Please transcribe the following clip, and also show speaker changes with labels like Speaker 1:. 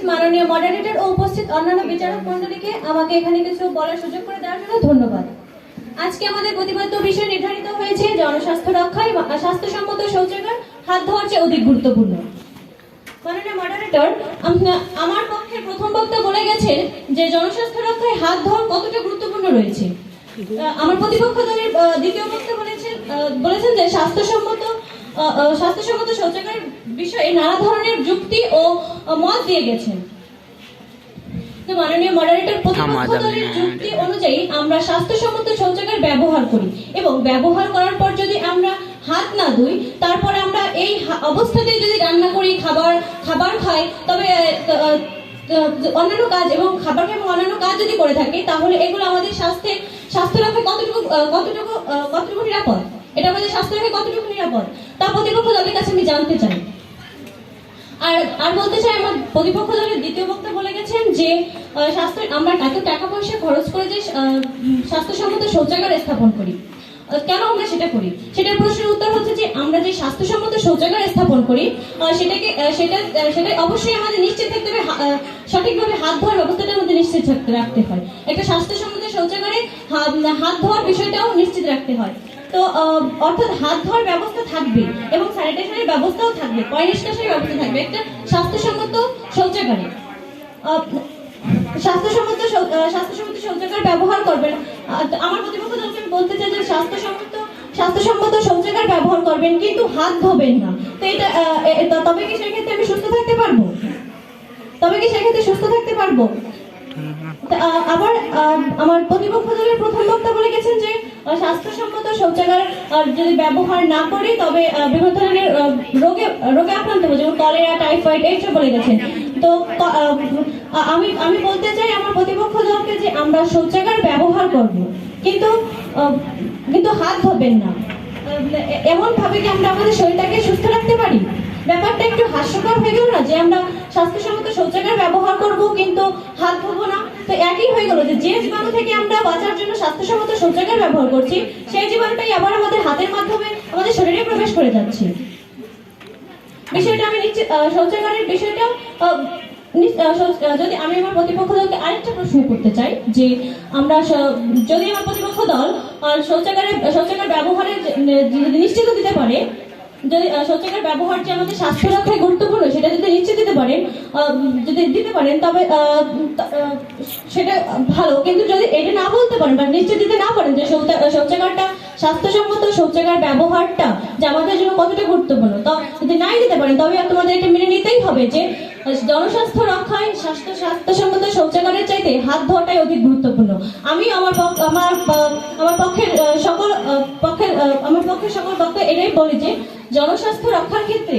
Speaker 1: উপস্থিত মাননীয় মডারেটর ও উপস্থিত অন্যান্য বিচারক মণ্ডলীকে আমাকে এখানে কিছু বলার সুযোগ করে দেওয়ার জন্য ধন্যবাদ। আজকে আমাদের প্রতিপাদ্য বিষয় নির্ধারিত হয়েছে, জনস্বাস্থ্য রক্ষায় স্বাস্থ্যসম্মত শৌচাগার। হাত ধোয়ার চেয়ে অধিক গুরুত্বপূর্ণ। মাননীয় মডারেটর আমার পক্ষে প্রথম বক্তা বলে গেছেন যে জনস্বাস্থ্য রক্ষায় হাত ধোয়া কতটা গুরুত্বপূর্ণ রয়েছে। আমার প্রতিপক্ষ দলের দ্বিতীয় বক্তা বলেছেন বলেছেন যে স্বাস্থ্যসম্মত স্বাস্থ্যসম্মত শৌচাগারের বিষয়ে নানা ধরনের যুক্তি ও মত দিয়ে গেছেন মাননীয় মডারেটর। যুক্তি অনুযায়ী আমরা স্বাস্থ্যসম্মত শৌচাগার ব্যবহার করি এবং ব্যবহার করার পর যদি আমরা হাত না ধুই তারপরে আমরা এই অবস্থাতেই যদি রান্না করি খাবার খাবার খাই তবে অন্যান্য কাজ এবং খাবার এবং অন্যান্য কাজ যদি করে থাকি তাহলে এগুলো আমাদের স্বাস্থ্যে স্বাস্থ্য কতটুকু কতটুকু কতটুকু নিরাপদ এটা আমাদের স্বাস্থ্য রক্ষায় কতটুকু নিরাপদ? তা প্রতিপক্ষ দলের কাছে আমি জানতে চাই। আর আর বলতে চাই, আমার প্রতিপক্ষ দলের দ্বিতীয় বক্তা বলে গেছেন যে স্বাস্থ্য, আমরা এত টাকা পয়সা খরচ করে যে স্বাস্থ্যসম্মত শৌচাগার স্থাপন করি। কেন আমরা সেটা করি? সেটার প্রশ্নের উত্তর হচ্ছে যে, আমরা যে স্বাস্থ্যসম্মত শৌচাগার স্থাপন করি সেটাকে সেটা সেটা অবশ্যই আমাদের নিশ্চিত থাকতে হবে সঠিকভাবে হাত ধোয়ার ব্যবস্থাটা আমাদের নিশ্চিত রাখতে হয়। একটা স্বাস্থ্যসম্মত শৌচাগারে হাত ধোয়ার বিষয়টাও নিশ্চিত রাখতে হয়। তো অর্থাৎ হাত ধোয়ার ব্যবস্থা থাকবে এবং স্যানিটেশনের ব্যবস্থাও থাকবে পয় নিষ্কাশনের ব্যবস্থা থাকবে। একটা স্বাস্থ্যসম্মত শৌচাগারে। স্বাস্থ্যসম্মত স্বাস্থ্যসম্মত শৌচাগার ব্যবহার করবেন। আমার প্রতিপক্ষ দলকে আমি বলতে চাই যে স্বাস্থ্যসম্মত স্বাস্থ্যসম্মত শৌচাগার ব্যবহার করবেন কিন্তু হাত ধোবেন না। তো এটা তবে কি সেক্ষেত্রে আমি সুস্থ থাকতে পারব? তবে কি সেক্ষেত্রে সুস্থ থাকতে পারব? আবার আমার প্রতিপক্ষ দলের প্রথম বক্তা বলে গেছেন যে স্বাস্থ্যসম্মত শৌচাগার যদি ব্যবহার না করি, তবে বিভিন্ন ধরনের রোগে রোগে আক্রান্ত হবে, যেমন কলেরা, টাইফয়েড এইসব বলে গেছেন তো আমি আমি বলতে চাই আমার প্রতিপক্ষ দলকে যে আমরা শৌচাগার ব্যবহার করব, কিন্তু কিন্তু হাত ধোবেন না। এমন ভাবে কি আমরা আমাদের শরীরটাকে সুস্থ রাখতে পারি? ব্যাপারটা একটু হাস্যকর হয়ে গেল না, যে আমরা স্বাস্থ্যসম্মত শৌচাগার ব্যবহার করব, কিন্তু হাত ধোবো না? তো একই হয়ে গেল যে যে জীবাণু থেকে আমরা বাঁচার জন্য স্বাস্থ্যসম্মত শৌচাগার ব্যবহার করছি, সেই জীবাণুটাই আবার আমাদের হাতের মাধ্যমে আমাদের শরীরে প্রবেশ করে যাচ্ছে। বিষয়টা আমি নিশ্চিত শৌচাগারের বিষয়টা যদি আমি আমার প্রতিপক্ষ দলকে আরেকটা প্রশ্ন করতে চাই, যে আমরা যদি আমার প্রতিপক্ষ দল শৌচাগারের শৌচাগার ব্যবহারের নিশ্চিত দিতে পারে, যদি শৌচাগার ব্যবহার যে আমাদের স্বাস্থ্য রক্ষায় গুরুত্বপূর্ণ সেটা যদি নিশ্চিত দিতে পারেন যদি দিতে পারেন, তবে সেটা ভালো। কিন্তু যদি এটা না বলতে পারেন বা নিশ্চয় দিতে না পারেন যে শৌচাগারটা স্বাস্থ্যসম্মত শৌচাগার ব্যবহারটা যে আমাদের জন্য কতটা গুরুত্বপূর্ণ, তো যদি নাই দিতে পারেন, তবে তোমাদের এটা মেনে নিতেই হবে যে জনস্বাস্থ্য রক্ষায় স্বাস্থ্য, স্বাস্থ্যসম্মত শৌচাগারের চাইতে হাত ধোয়াটাই অধিক গুরুত্বপূর্ণ। আমি আমার আমার আমার পক্ষের সকল পক্ষের আমার পক্ষের সকল পক্ষে এটাই বলি যে, জনস্বাস্থ্য রক্ষার ক্ষেত্রে